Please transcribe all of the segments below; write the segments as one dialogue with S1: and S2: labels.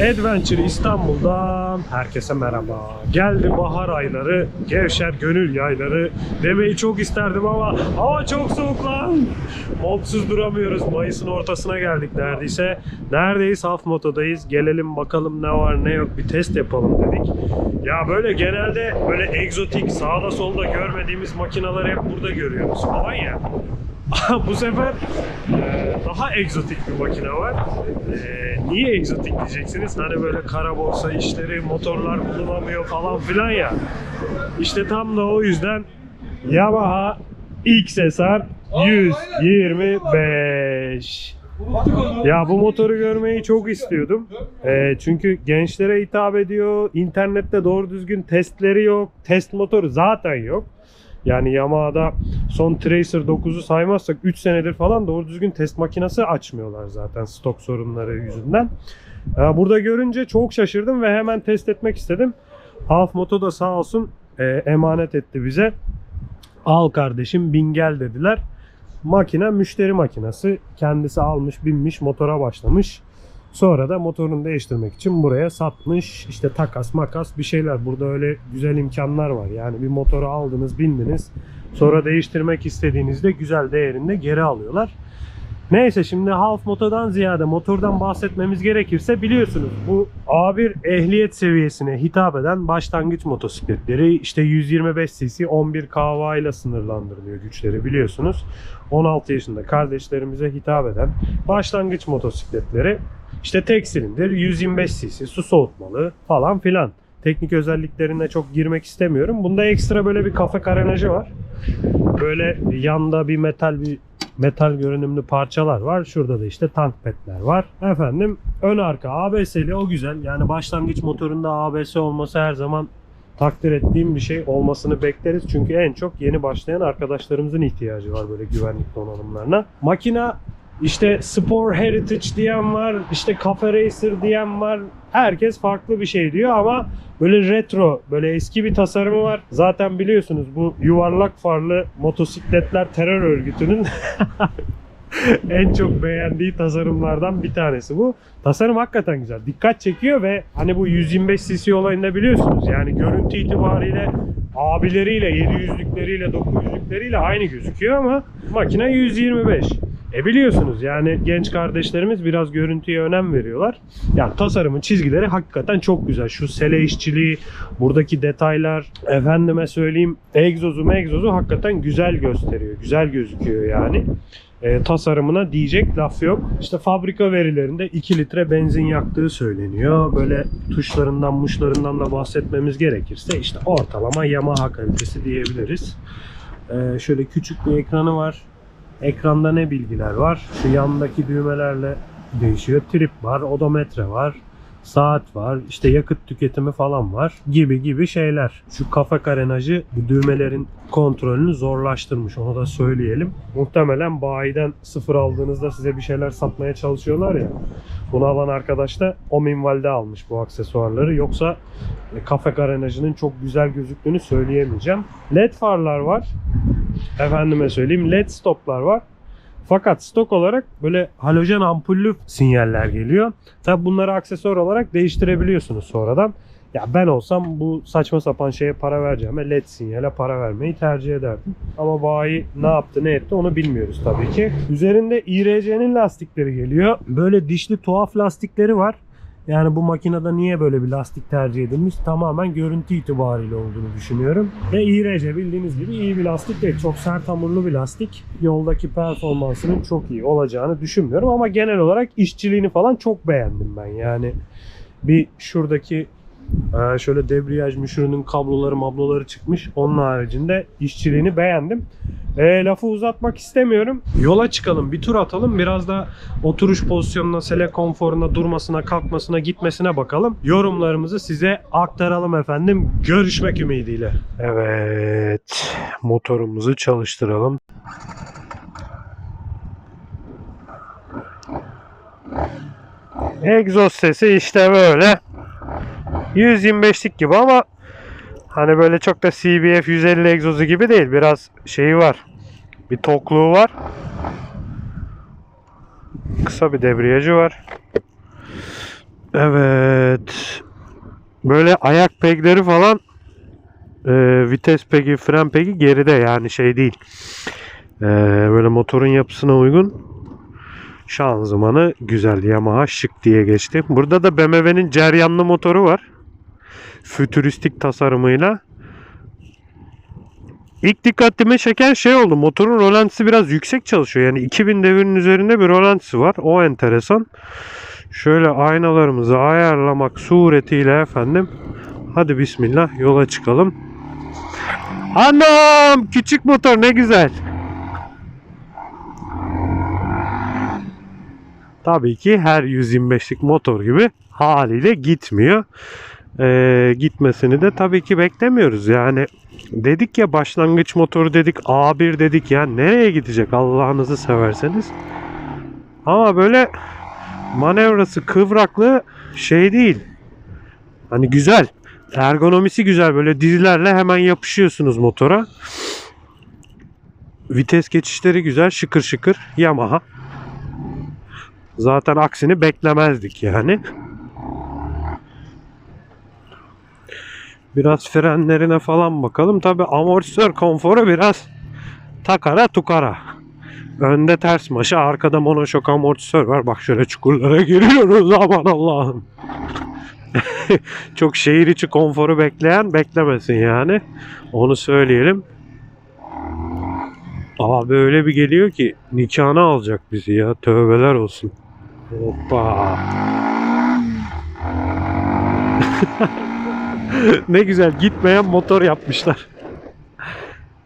S1: Adventure İstanbul'dan herkese merhaba. Geldi bahar ayları, gevşer gönül yayları. Demeyi çok isterdim ama hava çok soğuk lan. Montsuz duramıyoruz. Mayıs'ın ortasına geldik neredeyse. Neredeyiz? Half Moto'dayız. Gelelim bakalım ne var ne yok bir test yapalım dedik. Ya böyle genelde böyle egzotik sağda solda görmediğimiz makineleri hep burada görüyoruz falan ya. Bu sefer e, daha egzotik bir makine var. E, niye egzotik diyeceksiniz? Hani böyle kara borsa işleri, motorlar bulunamıyor falan filan ya. İşte tam da o yüzden Yamaha XSR 125. Ya bu motoru görmeyi çok istiyordum. E, çünkü gençlere hitap ediyor. İnternette doğru düzgün testleri yok. Test motoru zaten yok. Yani Yamaha'da son Tracer 9'u saymazsak 3 senedir falan doğru düzgün test makinesi açmıyorlar zaten stok sorunları yüzünden. Ee, Burada görünce çok şaşırdım ve hemen test etmek istedim. Half Moto da sağ olsun e, emanet etti bize. Al kardeşim bin gel dediler. Makine müşteri makinesi. Kendisi almış binmiş motora başlamış. Sonra da motorunu değiştirmek için buraya satmış. İşte takas makas bir şeyler. Burada öyle güzel imkanlar var. Yani bir motoru aldınız bindiniz. Sonra değiştirmek istediğinizde güzel değerinde geri alıyorlar. Neyse şimdi Half Moto'dan ziyade motordan bahsetmemiz gerekirse biliyorsunuz bu A1 ehliyet seviyesine hitap eden başlangıç motosikletleri işte 125 cc 11 kW ile sınırlandırılıyor güçleri biliyorsunuz. 16 yaşında kardeşlerimize hitap eden başlangıç motosikletleri işte tek silindir 125 cc su soğutmalı falan filan. Teknik özelliklerine çok girmek istemiyorum. Bunda ekstra böyle bir kafe karenajı var. Böyle yanda bir metal bir metal görünümlü parçalar var. Şurada da işte tank petler var. Efendim ön arka ABS'li o güzel. Yani başlangıç motorunda ABS olması her zaman takdir ettiğim bir şey olmasını bekleriz. Çünkü en çok yeni başlayan arkadaşlarımızın ihtiyacı var böyle güvenlik donanımlarına. Makina işte Sport Heritage diyen var, işte Cafe Racer diyen var. Herkes farklı bir şey diyor ama böyle retro, böyle eski bir tasarımı var. Zaten biliyorsunuz bu yuvarlak farlı motosikletler terör örgütünün en çok beğendiği tasarımlardan bir tanesi bu. Tasarım hakikaten güzel. Dikkat çekiyor ve hani bu 125 cc olayında biliyorsunuz yani görüntü itibariyle abileriyle, 700'lükleriyle, 900'lükleriyle aynı gözüküyor ama makine 125. E biliyorsunuz yani genç kardeşlerimiz biraz görüntüye önem veriyorlar. Yani tasarımın çizgileri hakikaten çok güzel. Şu sele işçiliği, buradaki detaylar, efendime söyleyeyim egzozu megzozu hakikaten güzel gösteriyor. Güzel gözüküyor yani. E, tasarımına diyecek laf yok. İşte fabrika verilerinde 2 litre benzin yaktığı söyleniyor. Böyle tuşlarından muşlarından da bahsetmemiz gerekirse işte ortalama Yamaha kalitesi diyebiliriz. E, şöyle küçük bir ekranı var. Ekranda ne bilgiler var? Şu yandaki düğmelerle değişiyor. Trip var, odometre var, saat var, işte yakıt tüketimi falan var gibi gibi şeyler. Şu kafa karenajı bu düğmelerin kontrolünü zorlaştırmış onu da söyleyelim. Muhtemelen bayiden sıfır aldığınızda size bir şeyler satmaya çalışıyorlar ya. Bunu alan arkadaş da o minvalde almış bu aksesuarları. Yoksa e, kafe karenajının çok güzel gözüktüğünü söyleyemeyeceğim. LED farlar var. Efendime söyleyeyim LED stoplar var. Fakat stok olarak böyle halojen ampullü sinyaller geliyor. Tabi bunları aksesuar olarak değiştirebiliyorsunuz sonradan. Ya ben olsam bu saçma sapan şeye para vereceğime LED sinyale para vermeyi tercih ederdim. Ama bayi ne yaptı ne etti onu bilmiyoruz tabii ki. Üzerinde IRC'nin lastikleri geliyor. Böyle dişli tuhaf lastikleri var. Yani bu makinede niye böyle bir lastik tercih edilmiş tamamen görüntü itibariyle olduğunu düşünüyorum. Ve IRC bildiğiniz gibi iyi bir lastik değil. Çok sert hamurlu bir lastik. Yoldaki performansının çok iyi olacağını düşünmüyorum ama genel olarak işçiliğini falan çok beğendim ben. Yani bir şuradaki e, şöyle debriyaj müşürünün kabloları mabloları çıkmış. Onun haricinde işçiliğini beğendim. E, lafı uzatmak istemiyorum. Yola çıkalım, bir tur atalım. Biraz da oturuş pozisyonuna, sele konforuna, durmasına, kalkmasına, gitmesine bakalım. Yorumlarımızı size aktaralım efendim. Görüşmek ümidiyle. Evet, motorumuzu çalıştıralım. Egzoz sesi işte böyle. 125'lik gibi ama hani böyle çok da CBF 150 egzozu gibi değil. Biraz şeyi var. Bir tokluğu var. Kısa bir debriyajı var. Evet. Böyle ayak pegleri falan e, vites pegi, fren pegi geride yani şey değil. E, böyle motorun yapısına uygun. Şanzımanı güzel Yamaha şık diye geçti. Burada da BMW'nin ceryanlı motoru var. Fütüristik tasarımıyla. İlk dikkatimi çeken şey oldu. Motorun rolantisi biraz yüksek çalışıyor. Yani 2000 devirinin üzerinde bir rolantisi var. O enteresan. Şöyle aynalarımızı ayarlamak suretiyle efendim. Hadi bismillah yola çıkalım. Anam küçük motor ne güzel. Tabii ki her 125'lik motor gibi haliyle gitmiyor. Ee, gitmesini de tabii ki beklemiyoruz. Yani dedik ya başlangıç motoru dedik A1 dedik ya nereye gidecek Allah'ınızı severseniz. Ama böyle manevrası kıvraklı şey değil. Hani güzel. Ergonomisi güzel. Böyle dizlerle hemen yapışıyorsunuz motora. Vites geçişleri güzel. Şıkır şıkır. Yamaha. Zaten aksini beklemezdik yani. Biraz frenlerine falan bakalım. Tabi amortisör konforu biraz takara tukara. Önde ters maşa, arkada monoşok amortisör var. Bak şöyle çukurlara giriyoruz aman Allah'ım. Çok şehir içi konforu bekleyen beklemesin yani. Onu söyleyelim. Abi öyle bir geliyor ki nikahına alacak bizi ya. Tövbeler olsun. Hoppa. ne güzel gitmeyen motor yapmışlar.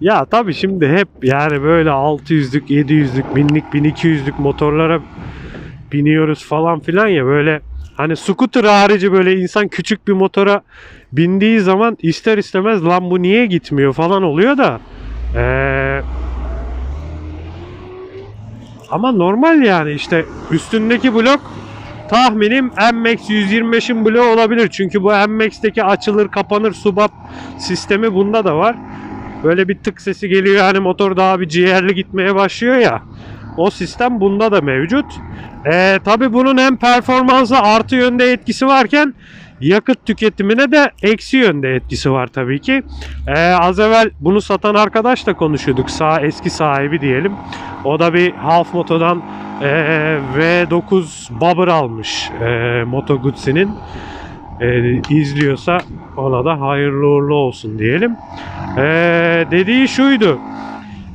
S1: Ya tabii şimdi hep yani böyle 600'lük, 700'lük, 1000'lik, 1200'lük motorlara biniyoruz falan filan ya böyle hani scooter harici böyle insan küçük bir motora bindiği zaman ister istemez lan bu niye gitmiyor falan oluyor da ee, ama normal yani işte üstündeki blok tahminim MX 125'in bloğu olabilir. Çünkü bu MX'teki açılır kapanır subap sistemi bunda da var. Böyle bir tık sesi geliyor hani motor daha bir ciğerli gitmeye başlıyor ya. O sistem bunda da mevcut. Ee, Tabi bunun hem performansa artı yönde etkisi varken yakıt tüketimine de eksi yönde etkisi var tabii ki. Ee, az evvel bunu satan arkadaşla konuşuyorduk. Sağ eski sahibi diyelim. O da bir Half Moto'dan e, V9 Bobber almış e, Moto Guzzi'nin. E, izliyorsa ona da hayırlı uğurlu olsun diyelim. E, dediği şuydu.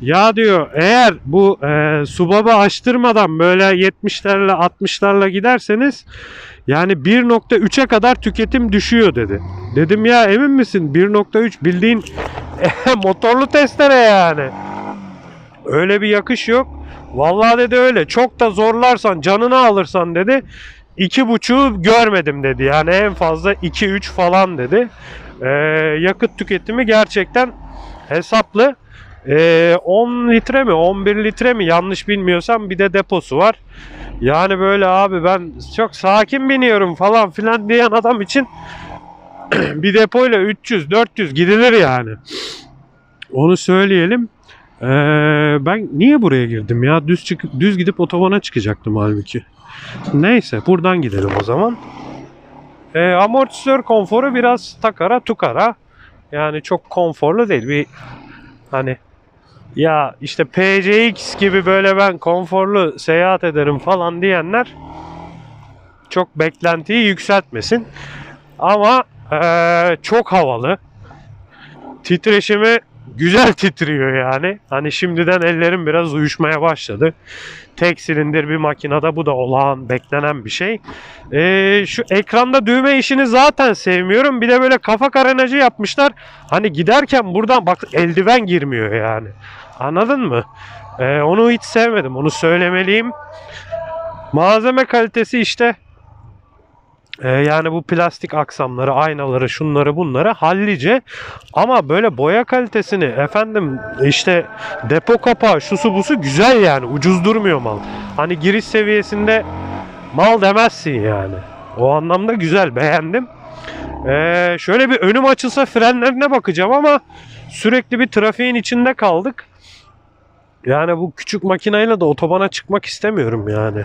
S1: Ya diyor eğer bu e, subaba açtırmadan böyle 70'lerle 60'larla giderseniz yani 1.3'e kadar tüketim düşüyor dedi. Dedim ya emin misin 1.3 bildiğin motorlu testere yani. Öyle bir yakış yok. Vallahi dedi öyle. Çok da zorlarsan canını alırsan dedi. iki buçuğu görmedim dedi. Yani en fazla 2-3 falan dedi. Ee, yakıt tüketimi gerçekten hesaplı. Ee, 10 litre mi 11 litre mi yanlış bilmiyorsam bir de deposu var. Yani böyle abi ben çok sakin biniyorum falan filan diyen adam için bir depoyla 300-400 gidilir yani. Onu söyleyelim. Ee, ben niye buraya girdim ya? Düz çık düz gidip otobana çıkacaktım halbuki. Neyse buradan gidelim o zaman. Ee, amortisör konforu biraz takara tukara. Yani çok konforlu değil. Bir hani ya işte PCX gibi böyle ben konforlu seyahat ederim falan diyenler çok beklentiyi yükseltmesin. Ama ee, çok havalı. Titreşimi güzel titriyor yani. Hani şimdiden ellerim biraz uyuşmaya başladı. Tek silindir bir makinede bu da olağan beklenen bir şey. Ee, şu ekranda düğme işini zaten sevmiyorum. Bir de böyle kafa karenacı yapmışlar. Hani giderken buradan bak eldiven girmiyor yani. Anladın mı? Ee, onu hiç sevmedim. Onu söylemeliyim. Malzeme kalitesi işte ee, yani bu plastik aksamları, aynaları, şunları bunları hallice ama böyle boya kalitesini efendim işte depo kapağı, şusu busu güzel yani ucuz durmuyor mal. Hani giriş seviyesinde mal demezsin yani. O anlamda güzel beğendim. Ee, şöyle bir önüm açılsa frenlerine bakacağım ama sürekli bir trafiğin içinde kaldık. Yani bu küçük makineyle de otobana çıkmak istemiyorum yani.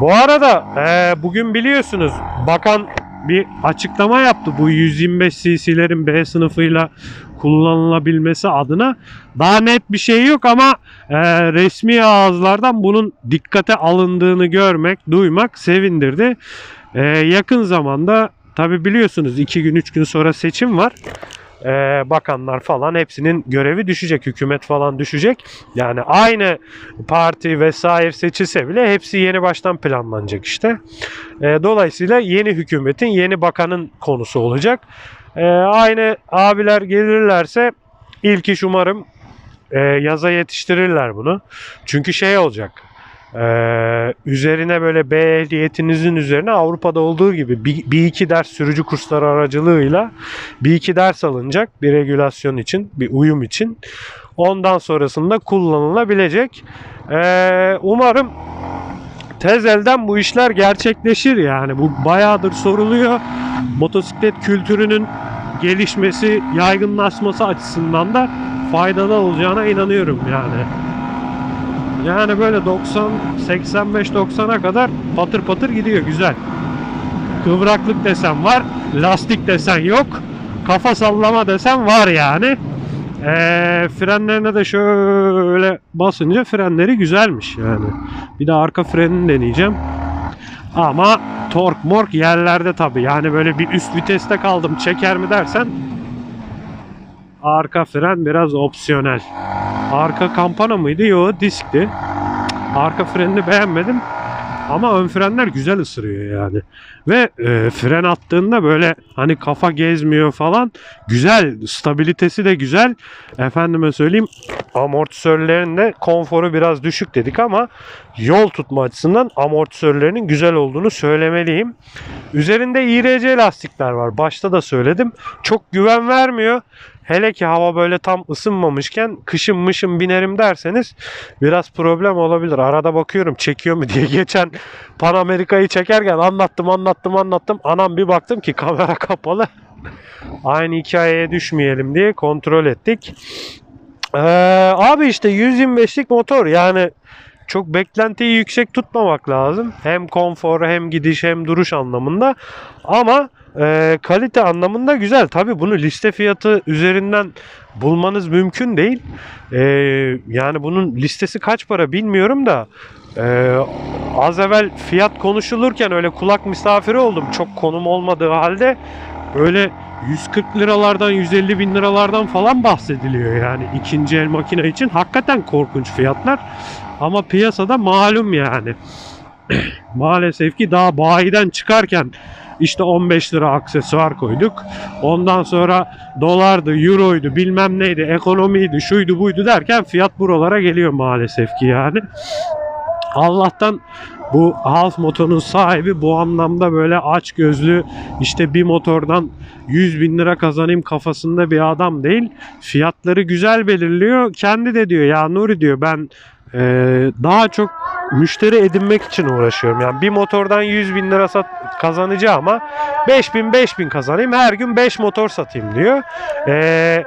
S1: Bu arada e, bugün biliyorsunuz bakan bir açıklama yaptı bu 125 cc'lerin B sınıfıyla kullanılabilmesi adına. Daha net bir şey yok ama e, resmi ağızlardan bunun dikkate alındığını görmek, duymak sevindirdi. E, yakın zamanda tabi biliyorsunuz 2 gün 3 gün sonra seçim var. E, bakanlar falan hepsinin görevi düşecek, hükümet falan düşecek. Yani aynı parti vesaire seçilse bile hepsi yeni baştan planlanacak işte. E, dolayısıyla yeni hükümetin, yeni bakanın konusu olacak. E, aynı abiler gelirlerse ilk iş umarım e, yaza yetiştirirler bunu. Çünkü şey olacak. E, üzerine böyle B ehliyetinizin üzerine Avrupa'da olduğu gibi bir, bir iki ders sürücü kursları aracılığıyla bir iki ders alınacak bir regülasyon için, bir uyum için. Ondan sonrasında kullanılabilecek. E, umarım tez elden bu işler gerçekleşir yani. Bu bayağıdır soruluyor. Motosiklet kültürünün gelişmesi, yaygınlaşması açısından da faydalı olacağına inanıyorum yani. Yani böyle 90 85 90'a kadar patır patır gidiyor güzel. Kıvraklık desen var, lastik desen yok. Kafa sallama desen var yani. Ee, frenlerine de şöyle basınca frenleri güzelmiş yani. Bir de arka frenini deneyeceğim. Ama tork mork yerlerde tabi. Yani böyle bir üst viteste kaldım çeker mi dersen arka fren biraz opsiyonel. Arka kampana mıydı? Yo diskti. Arka frenini beğenmedim. Ama ön frenler güzel ısırıyor yani. Ve e, fren attığında böyle hani kafa gezmiyor falan. Güzel. Stabilitesi de güzel. Efendime söyleyeyim amortisörlerin de konforu biraz düşük dedik ama yol tutma açısından amortisörlerinin güzel olduğunu söylemeliyim. Üzerinde IRC lastikler var. Başta da söyledim. Çok güven vermiyor. Hele ki hava böyle tam ısınmamışken kışın mışın binerim derseniz biraz problem olabilir. Arada bakıyorum çekiyor mu diye geçen Pan Amerika'yı çekerken anlattım anlattım anlattım. Anam bir baktım ki kamera kapalı. Aynı hikayeye düşmeyelim diye kontrol ettik. Ee, abi işte 125'lik motor yani çok beklentiyi yüksek tutmamak lazım. Hem konfor hem gidiş hem duruş anlamında. Ama e, kalite anlamında güzel. Tabi bunu liste fiyatı üzerinden bulmanız mümkün değil. E, yani bunun listesi kaç para bilmiyorum da e, az evvel fiyat konuşulurken öyle kulak misafiri oldum. Çok konum olmadığı halde böyle 140 liralardan 150 bin liralardan falan bahsediliyor yani ikinci el makine için. Hakikaten korkunç fiyatlar. Ama piyasada malum yani. Maalesef ki daha bayiden çıkarken işte 15 lira aksesuar koyduk. Ondan sonra dolardı, euroydu, bilmem neydi, ekonomiydi, şuydu buydu derken fiyat buralara geliyor maalesef ki yani. Allah'tan bu Half motorun sahibi bu anlamda böyle aç gözlü işte bir motordan 100 bin lira kazanayım kafasında bir adam değil. Fiyatları güzel belirliyor. Kendi de diyor ya Nuri diyor ben e, daha çok müşteri edinmek için uğraşıyorum. Yani bir motordan 100 bin lira sat, kazanacağım ama 5 bin 5 bin kazanayım her gün 5 motor satayım diyor. Eee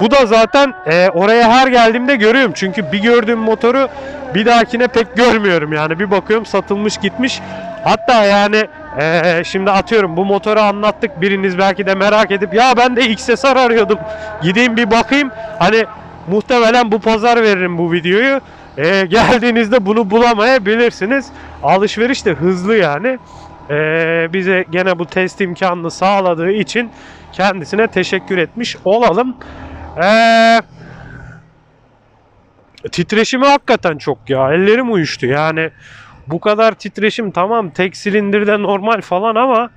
S1: bu da zaten e, oraya her geldiğimde görüyorum. Çünkü bir gördüğüm motoru bir dahakine pek görmüyorum. Yani bir bakıyorum satılmış gitmiş. Hatta yani e, şimdi atıyorum bu motoru anlattık. Biriniz belki de merak edip ya ben de XSR arıyordum. Gideyim bir bakayım. Hani muhtemelen bu pazar veririm bu videoyu. E, geldiğinizde bunu bulamayabilirsiniz. Alışveriş de hızlı yani. E, bize gene bu test imkanını sağladığı için kendisine teşekkür etmiş olalım. Ee, titreşimi hakikaten çok ya. Ellerim uyuştu. Yani bu kadar titreşim tamam tek silindirde normal falan ama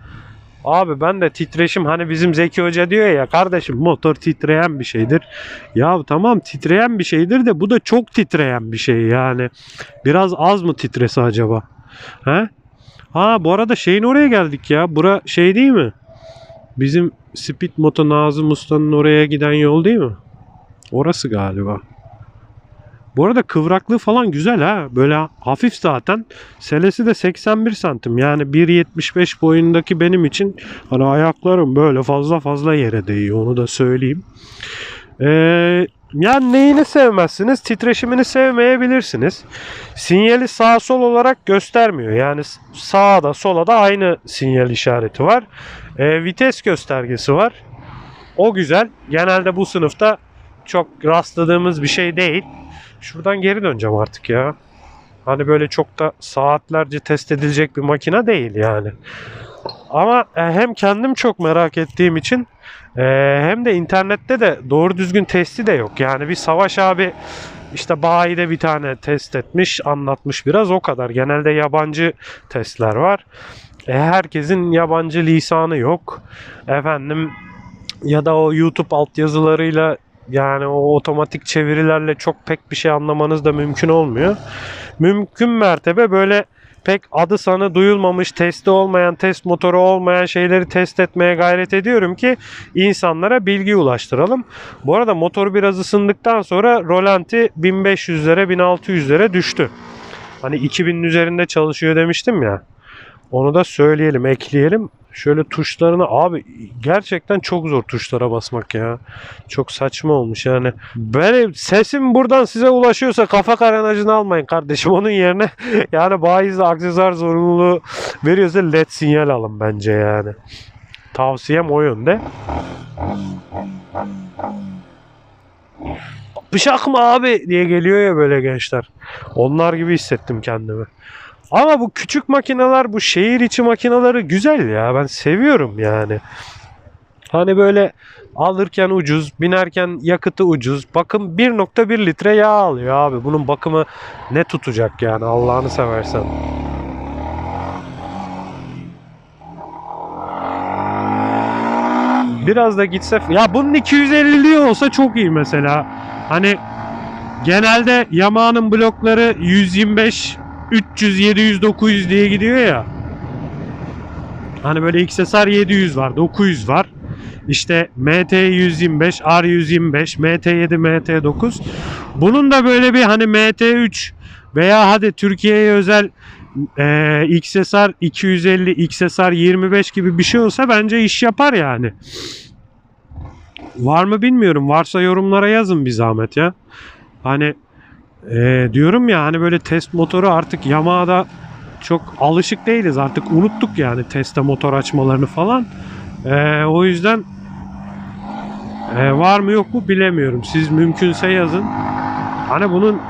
S1: abi ben de titreşim hani bizim Zeki Hoca diyor ya kardeşim motor titreyen bir şeydir. Ya tamam titreyen bir şeydir de bu da çok titreyen bir şey yani. Biraz az mı titresi acaba? He? Ha bu arada şeyin oraya geldik ya. Bura şey değil mi? Bizim Speed Moto Nazım Usta'nın oraya giden yol değil mi? Orası galiba. Bu arada kıvraklığı falan güzel ha. Böyle hafif zaten. Selesi de 81 santim. Yani 1.75 boyundaki benim için hani ayaklarım böyle fazla fazla yere değiyor. Onu da söyleyeyim. Ee, yani neyini sevmezsiniz? Titreşimini sevmeyebilirsiniz. Sinyali sağ sol olarak göstermiyor. Yani sağda sola da aynı sinyal işareti var. E, vites göstergesi var. O güzel. Genelde bu sınıfta çok rastladığımız bir şey değil. Şuradan geri döneceğim artık ya. Hani böyle çok da saatlerce test edilecek bir makine değil yani. Ama e, hem kendim çok merak ettiğim için e, hem de internette de doğru düzgün testi de yok. Yani bir Savaş abi işte bayide bir tane test etmiş, anlatmış biraz o kadar. Genelde yabancı testler var. E, herkesin yabancı lisanı yok. Efendim ya da o YouTube altyazılarıyla yani o otomatik çevirilerle çok pek bir şey anlamanız da mümkün olmuyor. Mümkün mertebe böyle pek adı sanı duyulmamış, testi olmayan, test motoru olmayan şeyleri test etmeye gayret ediyorum ki insanlara bilgi ulaştıralım. Bu arada motor biraz ısındıktan sonra rolanti 1500'lere 1600'lere düştü. Hani 2000'in üzerinde çalışıyor demiştim ya. Onu da söyleyelim, ekleyelim. Şöyle tuşlarını abi gerçekten çok zor tuşlara basmak ya. Çok saçma olmuş yani. Benim sesim buradan size ulaşıyorsa kafa karanajını almayın kardeşim. Onun yerine yani bayiz aksesuar zorunluluğu veriyorsa led sinyal alın bence yani. Tavsiyem o yönde. Bıçak mı abi diye geliyor ya böyle gençler. Onlar gibi hissettim kendimi. Ama bu küçük makineler, bu şehir içi makineleri güzel ya. Ben seviyorum yani. Hani böyle alırken ucuz, binerken yakıtı ucuz. Bakın 1.1 litre yağ alıyor abi. Bunun bakımı ne tutacak yani Allah'ını seversen. Biraz da gitse ya bunun 250'liği olsa çok iyi mesela. Hani genelde Yamaha'nın blokları 125 300, 700, 900 diye gidiyor ya. Hani böyle XSR 700 var, 900 var. İşte MT 125, R 125, MT7, MT9. Bunun da böyle bir hani MT3 veya hadi Türkiye'ye özel e, XSR 250, XSR 25 gibi bir şey olsa bence iş yapar yani. Var mı bilmiyorum. Varsa yorumlara yazın bir zahmet ya. Hani ee, diyorum ya hani böyle test motoru artık Yamaha'da çok alışık değiliz. Artık unuttuk yani teste motor açmalarını falan. Ee, o yüzden e, var mı yok mu bilemiyorum. Siz mümkünse yazın. Hani bunun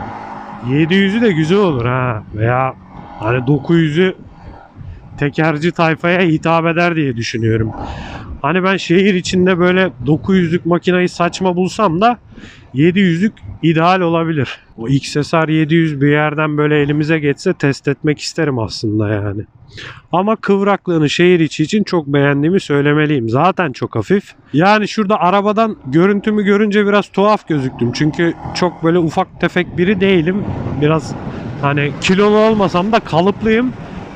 S1: 700'ü de güzel olur ha. Veya hani 900'ü tekerci tayfaya hitap eder diye düşünüyorum. Hani ben şehir içinde böyle 900'lük makinayı saçma bulsam da 700'lük ideal olabilir. O XSR 700 bir yerden böyle elimize geçse test etmek isterim aslında yani. Ama kıvraklığını şehir içi için çok beğendiğimi söylemeliyim. Zaten çok hafif. Yani şurada arabadan görüntümü görünce biraz tuhaf gözüktüm. Çünkü çok böyle ufak tefek biri değilim. Biraz hani kilolu olmasam da kalıplıyım.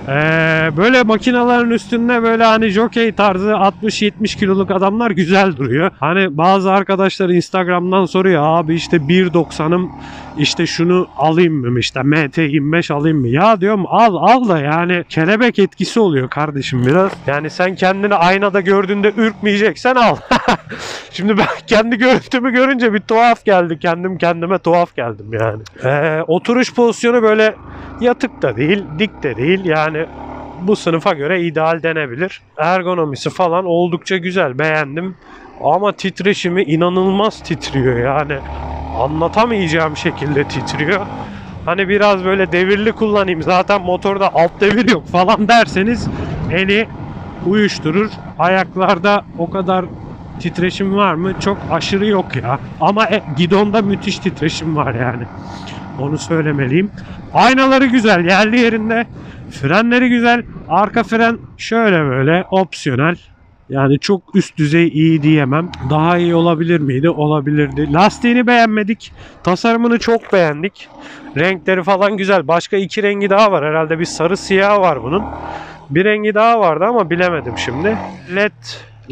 S1: Ee, böyle makinelerin üstünde böyle hani jockey tarzı 60-70 kiloluk adamlar güzel duruyor. Hani bazı arkadaşlar Instagram'dan soruyor abi işte 1.90'ım işte şunu alayım mı işte MT25 alayım mı? Ya diyorum al al da yani kelebek etkisi oluyor kardeşim biraz. Yani sen kendini aynada gördüğünde ürkmeyeceksen al. Şimdi ben kendi görüntümü görünce bir tuhaf geldi. Kendim kendime tuhaf geldim yani. Ee, oturuş pozisyonu böyle yatık da değil, dik de değil. Yani bu sınıfa göre ideal denebilir. Ergonomisi falan oldukça güzel. Beğendim. Ama titreşimi inanılmaz titriyor yani. Anlatamayacağım şekilde titriyor. Hani biraz böyle devirli kullanayım. Zaten motorda alt devir yok falan derseniz eli uyuşturur. Ayaklarda o kadar titreşim var mı? Çok aşırı yok ya. Ama e, gidonda müthiş titreşim var yani. Onu söylemeliyim. Aynaları güzel, yerli yerinde. Frenleri güzel. Arka fren şöyle böyle opsiyonel. Yani çok üst düzey iyi diyemem. Daha iyi olabilir miydi? Olabilirdi. Lastiğini beğenmedik. Tasarımını çok beğendik. Renkleri falan güzel. Başka iki rengi daha var. Herhalde bir sarı siyah var bunun. Bir rengi daha vardı ama bilemedim şimdi. LED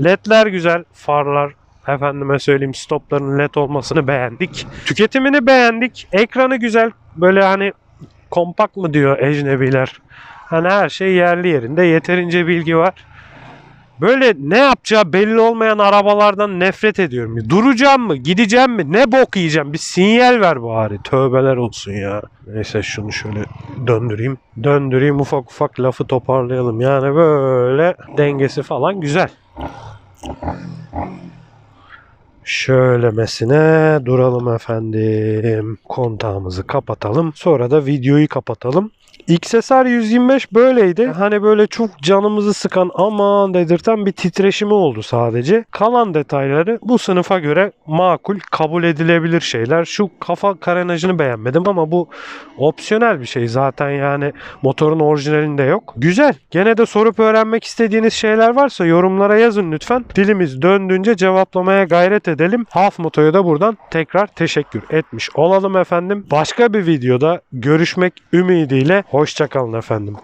S1: LED'ler güzel. Farlar efendime söyleyeyim stopların led olmasını beğendik. Tüketimini beğendik. Ekranı güzel. Böyle hani kompakt mı diyor ecnebiler. Hani her şey yerli yerinde. Yeterince bilgi var. Böyle ne yapacağı belli olmayan arabalardan nefret ediyorum. Duracağım mı? Gideceğim mi? Ne bok yiyeceğim? Bir sinyal ver bari. Tövbeler olsun ya. Neyse şunu şöyle döndüreyim. Döndüreyim ufak ufak lafı toparlayalım. Yani böyle dengesi falan güzel. Şöylemesine duralım efendim. Kontağımızı kapatalım. Sonra da videoyu kapatalım. XSR 125 böyleydi. Hani böyle çok canımızı sıkan aman dedirten bir titreşimi oldu sadece. Kalan detayları bu sınıfa göre makul, kabul edilebilir şeyler. Şu kafa karenajını beğenmedim ama bu opsiyonel bir şey zaten yani motorun orijinalinde yok. Güzel. Gene de sorup öğrenmek istediğiniz şeyler varsa yorumlara yazın lütfen. Dilimiz döndüğünce cevaplamaya gayret edelim. Half Moto'ya da buradan tekrar teşekkür etmiş olalım efendim. Başka bir videoda görüşmek ümidiyle hoşçakalın efendim.